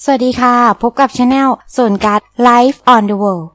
สวัสดีค่ะ พบกับชาแนลส่วนการ์ด Life on the World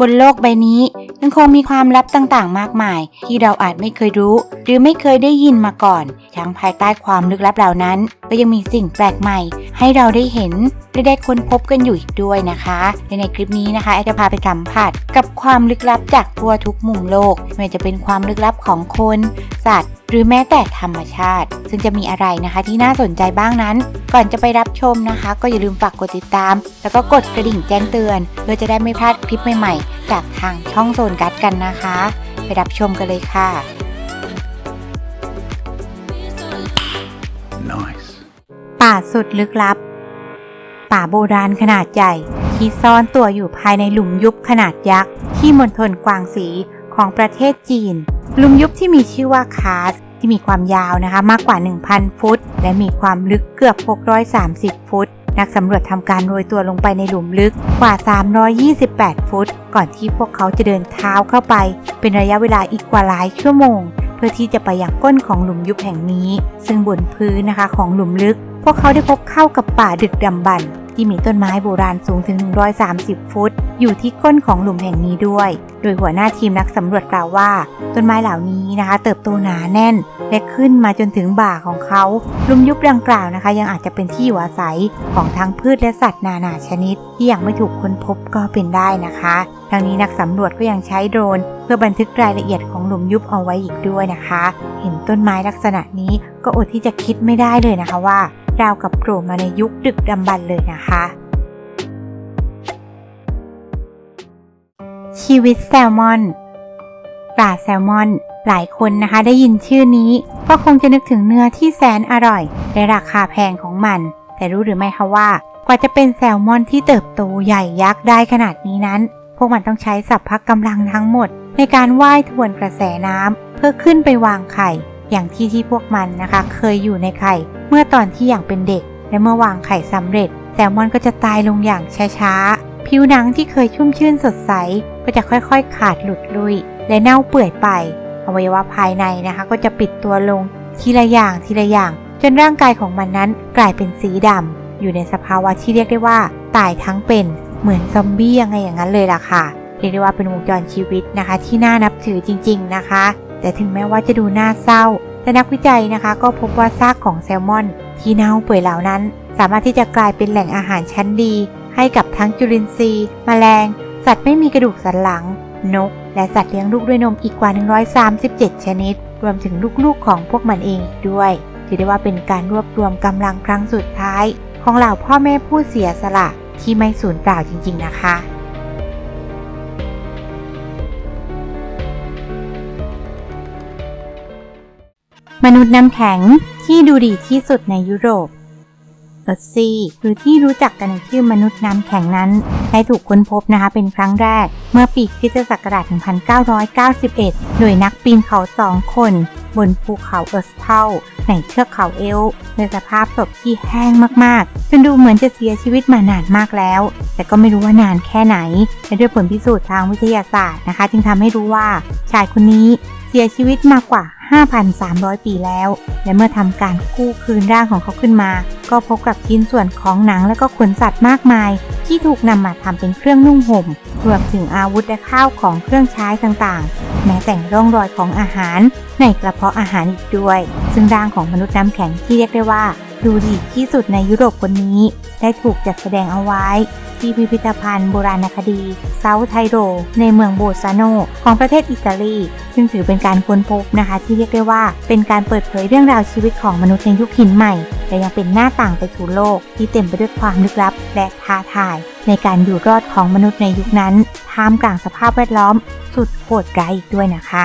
บนโลกใบนี้ ยังคงมีความลับต่างๆ มากมาย ที่เราอาจไม่เคยรู้ หรือไม่เคยได้ยินมาก่อนทั้งภายใต้ความลึกลับเหล่านั้น ก็ยังมีสิ่งแปลกใหม่ ให้เราได้เห็นและได้ค้นพบกันอยู่อีกด้วยนะคะและในคลิปนี้นะคะแอจะพาไปสัมผัสกับความลึกลับจากทั่วทุกมุมโลกไม่ว่าจะเป็นความลึกลับของคน สัตว์หรือแม้แต่ธรรมชาติ ซึ่งจะมีอะไรนะคะที่น่าสนใจบ้างนั้น ก่อนจะไปรับชมนะคะ ก็อย่าลืมฝากกดติดตาม แล้วก็กดกระดิ่งแจ้งเตือนเพื่อจะได้ไม่พลาดคลิปใหม่ๆ จากทางช่องโซนกัดกันนะคะ ไปรับชมกันเลยค่ะ Nice. ป่าสุดลึกลับ ป่าโบราณขนาดใหญ่ที่ซ่อนตัวอยู่ภายในหลุมยุบขนาดยักษ์ที่มณฑลกวางสีของประเทศจีนห ลุมยุบที่มีชื่อว่าคาสที่มีความยาวนะคะมากกว่า 1,000 ฟุต และมีความลึกเกือบ 630 ฟุต นักสำรวจทำการโรยตัวลงไปในหลุมลึกกว่า 328 ฟุต ก่อนที่พวกเขาจะเดินเท้าเข้าไป เป็นระยะเวลาอีกกว่าหลายชั่วโมง เพื่อที่จะไปยังก้นของหลุมยุบแห่งนี้ ซึ่งบนพื้นนะคะของหลุมลึก พวกเขาได้พบเข้ากับป่าดึกดำบรรพ์ที่มีต้นไม้โบราณสูงถึง 130 ฟุต อยู่ที่ก้นของหลุมแห่งนี้ด้วย โดยหัวหน้าทีมนักสำรวจกล่าวว่า ต้นไม้เหล่านี้นะคะ เติบโตหนาแน่น และขึ้นมาจนถึงบ่าของเขาหลุมยุบดังกล่าวนะคะ ยังอาจจะเป็นที่อยู่อาศัยของทั้งพืชและสัตว์นานาชนิด ที่ยังไม่ถูกค้นพบก็เป็นได้นะคะทั้งนี้นักสำรวจก็ยังใช้โดรน เพื่อบันทึกรายละเอียดของหลุมยุบเอาไว้อีกด้วยนะคะ เห็นต้นไม้ลักษณะนี้ก็อดที่จะคิดไม่ได้เลยนะคะว่า ราวกับโผล่มาในยุคดึกดำบรรพ์เลยนะคะ ชีวิตแซลมอน ปลาแซลมอน หลายคนนะคะได้ยินชื่อนี้ ก็คงจะนึกถึงเนื้อที่แสนอร่อย และราคาแพงของมัน แต่รู้หรือไม่คะว่ากว่าจะเป็นแซลมอนที่เติบโตใหญ่ยักษ์ได้ขนาดนี้นั้น พวกมันต้องใช้สัพพะกำลังทั้งหมด ในการว่ายทวนกระแสน้ำเพื่อขึ้นไปวางไข่ อย่างที่ที่พวกมันนะคะ เคยอยู่ในไข่ เมื่อตอนที่อย่างเป็นเด็ก และเมื่อวางไข่สำเร็จ แซลมอนก็จะตายลงอย่างช้าๆ ผิวหนังที่เคยชุ่มชื่นสดใสก็จะค่อยๆ ขาดหลุดลุย และเน่าเปื่อยไป อวัยวะภายในนะคะ ก็จะปิดตัวลงทีละอย่างทีละอย่าง จนร่างกายของมันนั้นกลายเป็นสีดำอยู่ในสภาวะที่เรียกได้ว่า ตายทั้งเป็นเหมือนซอมบี้ยังไงอย่างนั้นเลยล่ะค่ะเรียกได้ว่าเป็นวงจรชีวิตนะคะ ที่น่านับถือจริง ๆนะคะ แต่ถึงแม้ว่าจะดูน่าเศร้า แต่นักวิจัยนะคะ ก็พบว่าซากของแซลมอน ที่เน่าเปื่อยเหล่านั้น สามารถที่จะกลายเป็นแหล่งอาหารชั้นดี ให้กับทั้งจุลินทรีย์ แมลง สัตว์ไม่มีกระดูกสันหลัง นก และสัตว์เลี้ยงลูกด้วยนมอีกกว่า 137 ชนิด รวมถึงลูกๆของพวกมันเองอีกด้วย ถือได้ว่าเป็นการรวบรวมกำลังครั้งสุดท้าย ของเหล่าพ่อแม่ผู้เสียสละที่ไม่สูญเปล่าจริง ๆ นะคะมนุษย์น้ำแข็งที่ดูดีที่สุดในยุโรป เออร์ซี่หรือที่รู้จักกันในชื่อมนุษย์น้ำแข็งนั้น ได้ถูกค้นพบนะคะเป็นครั้งแรก เมื่อปีคริสตศักราช 1991 โดยนักปีนเขาสองคน บนภูเขาเออร์สเทลในเทือกเขาเอลในสภาพศพที่แห้งมากๆ จนดูเหมือนจะเสียชีวิตมานานมากแล้ว แต่ก็ไม่รู้ว่านานแค่ไหนและด้วยผลพิสูจน์ทางวิทยาศาสตร์นะคะ จึงทำให้รู้ว่าชายคนนี้ สียชีวิตมากว่า 5,300 ปีแล้ว และเมื่อทำการกู้คืนร่างของเขาขึ้นมา ก็พบกับชิ้นส่วนของหนังและก็ขนสัตว์มากมาย ที่ถูกนำมาทำเป็นเครื่องนุ่งห่ม รวมถึงอาวุธและข้าวของเครื่องใช้ต่างๆ แม้แต่งร่องรอยของอาหาร ในกระเพาะอาหารอีกด้วย ซึ่งร่างของมนุษย์น้ำแข็งที่เรียกได้ว่า ดูดีที่สุดในยุโรปคนนี้ ได้ถูกจัดแสดงเอาไว้ ที่พิพิธภัณฑ์โบราณคดีเซาท์ไทโร ในเมืองโบซาโน ของประเทศอิตาลี ซึ่งถือเป็นการค้นพบนะคะ ที่เรียกได้ว่าเป็นการเปิดเผยเรื่องราวชีวิตของมนุษย์ในยุคหินใหม่ และยังเป็นหน้าต่างไปสู่โลก ที่เต็มไปด้วยความลึกลับ และท้าทาย ในการอยู่รอดของมนุษย์ในยุคนั้นท่ามกลางสภาพแวดล้อม สุดโหดร้ายอีกด้วยนะคะ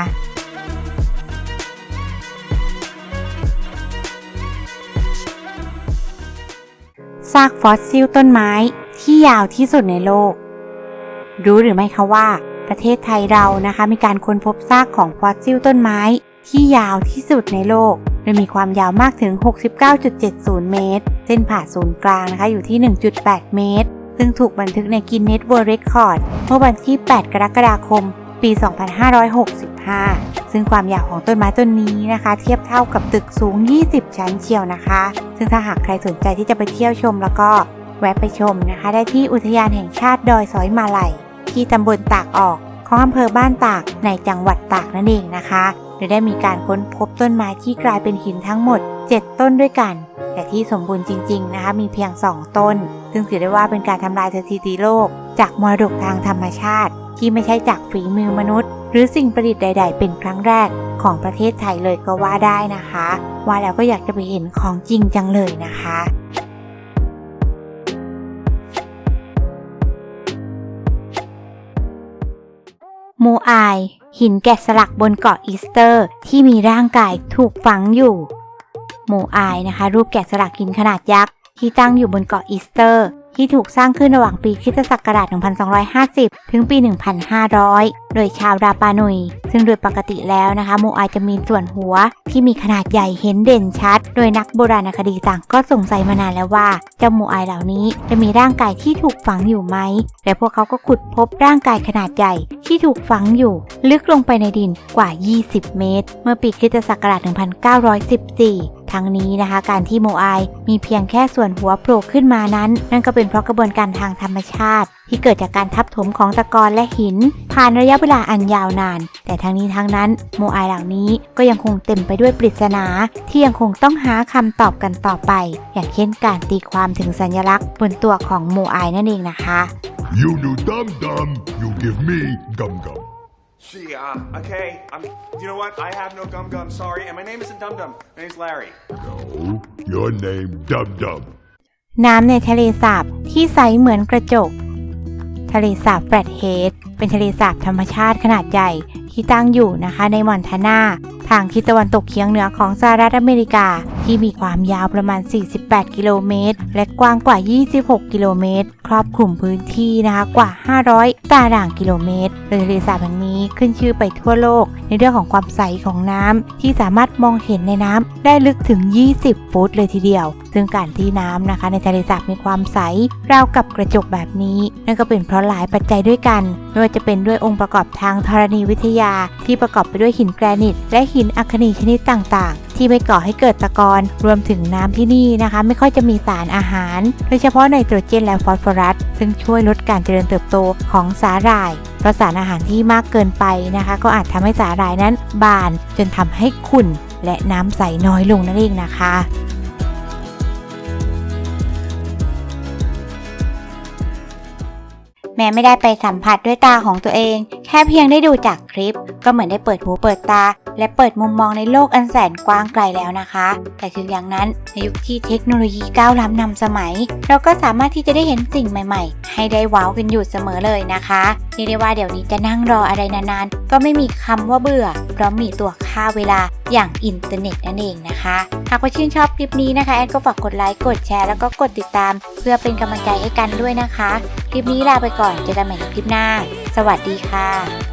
ากฟอสซิลต้นไม้ที่ยาวที่สุดในโลก รู้หรือไม่คะว่า ประเทศไทยเรานะคะมีการค้นพบซากของฟอสซิลต้นไม้ที่ยาวที่สุดในโลกโดยมีความยาวมากถึง 69.70 เมตร เส้นผ่าศูนย์กลางนะคะอยู่ที่ 1.8 เมตร ซึ่งถูกบันทึกในกินเน็ตเวิร์เรคคอร์ดเมื่อวันที่ 8 กรกฎาคม ปี 2565 ซึ่งความยาวของต้นไม้ต้นนี้นะคะ เทียบเท่ากับตึกสูง 20 ชั้นเชียวนะคะ ซึ่งถ้าหากใครสนใจที่จะไปเที่ยวชมแล้วก็แวะไปชมนะคะ ได้ที่อุทยานแห่งชาติดอยสอยมาลัยที่ตำบลตากออกของอำเภอบ้านตากในจังหวัดตากนั่นเองนะคะโดยได้มีการค้นพบต้นไม้ที่กลายเป็นหินทั้งหมด 7 ต้นด้วยกัน แต่ที่สมบูรณ์จริง ๆ นะคะ มีเพียง 2 ต้น ซึ่งถือได้ว่าเป็นการทำลายสถิติโลก จากมรดกทางธรรมชาติ ที่ไม่ใช่จากฝีมือมนุษย์ หรือสิ่งประดิษฐ์ใด ๆ เป็นครั้งแรกของประเทศไทยเลยก็ว่าได้นะคะ ว่าแล้วก็อยากจะไปเห็นของจริงจังเลยนะคะมูอาย หินแกะสลักบนเกาะอีสเตอร์ ที่มีร่างกายถูกฝังอยู่หมู่อายนะคะ รูปแกะสลักหินขนาดยักษ์ที่ตั้งอยู่บนเกาะอีสเตอร์ ที่ถูกสร้างขึ้นระหว่างปีคริสตศักราช 1250 ถึงปี 1500 โดยชาวราปานุย ซึ่งโดยปกติแล้วนะคะหมูอาจะมีส่วนหัวที่มีขนาดใหญ่เห็นเด่นชัด โดยนักโบราณคดีต่างก็สงสัยมานานแล้วว่า เจ้าหมูอาเหล่านี้จะมีร่างกายที่ถูกฝังอยู่ไหม และพวกเขาก็ขุดพบร่างกายขนาดใหญ่ที่ถูกฝังอยู่ ลึกลงไปในดินกว่า 20 เมตร เมื่อปีคริสตศักราช 1914 ทั้งนี้นะคะ การที่โมอายมีเพียงแค่ส่วนหัวโผล่ขึ้นมานั้น นั่นก็เป็นเพราะกระบวนการทางธรรมชาติ ที่เกิดจากการทับถมของตะกอนและหิน ผ่านระยะเวลาอันยาวนาน แต่ทั้งนี้ทั้งนั้นโมอายเหล่านี้ก็ยังคงเต็มไปด้วยปริศนา ที่ยังคงต้องหาคำตอบกันต่อไป อย่างเช่นการตีความถึงสัญลักษณ์บนตัวของโมอายนั่นเองนะคะ You do dum dum, you give me gum gum. Gee, uh, okay. I'm. You know what? I have no gum gum. Sorry, and my name isn't Dum Dum. My name's Larry. No, your name dum dum. น้ำในทะเลสาบที่ใสเหมือนกระจก ทะเลสาบแฟลตเฮดเป็นทะเลสาบธรรมชาติขนาดใหญ่ที่ตั้งอยู่นะคะในมอนทานาทางทิศตะวันตกเฉียงเหนือของสหรัฐอเมริกา ที่มีความยาวประมาณ 48 กิโลเมตร และกว้างกว่า 26 กิโลเมตร ครอบคลุมพื้นที่นะคะกว่า 500 ตารางกิโลเมตรโดยทะเลสาบแห่งนี้ขึ้นชื่อไปทั่วโลก ในเรื่องของความใสของน้ำที่สามารถมองเห็นในน้ำได้ลึกถึง 20 ฟุตเลยทีเดียว ซึ่งการที่น้ำนะคะ ในทะเลสาบมีความใสราวกับกระจกแบบนี้ นั่นก็เป็นเพราะหลายปัจจัยด้วยกัน ไม่ว่าจะเป็นด้วยองค์ประกอบทางธรณีวิทยา ที่ประกอบไปด้วยหินแกรนิต และหินอัคนีชนิดต่างๆ ที่ไปก่อให้เกิดตะกอนรวมถึงน้ำที่นี่นะคะ ไม่ค่อยจะมีสารอาหาร โดยเฉพาะไนโตรเจนและฟอสฟอรัส ซึ่งช่วยลดการเจริญเติบโตของสาหร่ายเพราะสารอาหารที่มากเกินไปนะคะ ก็อาจทำให้สาหร่ายนั้นบานจนทำให้ขุ่นและน้ำใสน้อยลงนั่นเองนะคะ แม้ไม่ได้ไปสัมผัสด้วยตาของตัวเอง แค่เพียงได้ดูจากคลิป ก็เหมือนได้เปิดหูเปิดตา และเปิดมุมมองในโลกอันแสนกว้างไกลแล้วนะคะ แต่ถึงอย่างนั้นในยุคที่เทคโนโลยีก้าวล้ำนำสมัย เราก็สามารถที่จะได้เห็นสิ่งใหม่ ๆ ให้ได้ว้าวกันอยู่เสมอเลยนะคะเรียกได้ว่าเดี๋ยวนี้จะนั่งรออะไรนานๆ ก็ไม่มีคำว่าเบื่อ เพราะมีตัวค่าเวลาอย่างอินเทอร์เน็ตนั่นเองนะคะ หากว่าชื่นชอบคลิปนี้นะคะ แอนก็ฝากกดไลค์กดแชร์แล้วก็กดติดตาม เพื่อเป็นกำลังใจให้กันด้วยนะคะ คลิปนี้ลาไปก่อนเจอกันใหม่ในคลิปหน้า สวัสดีค่ะ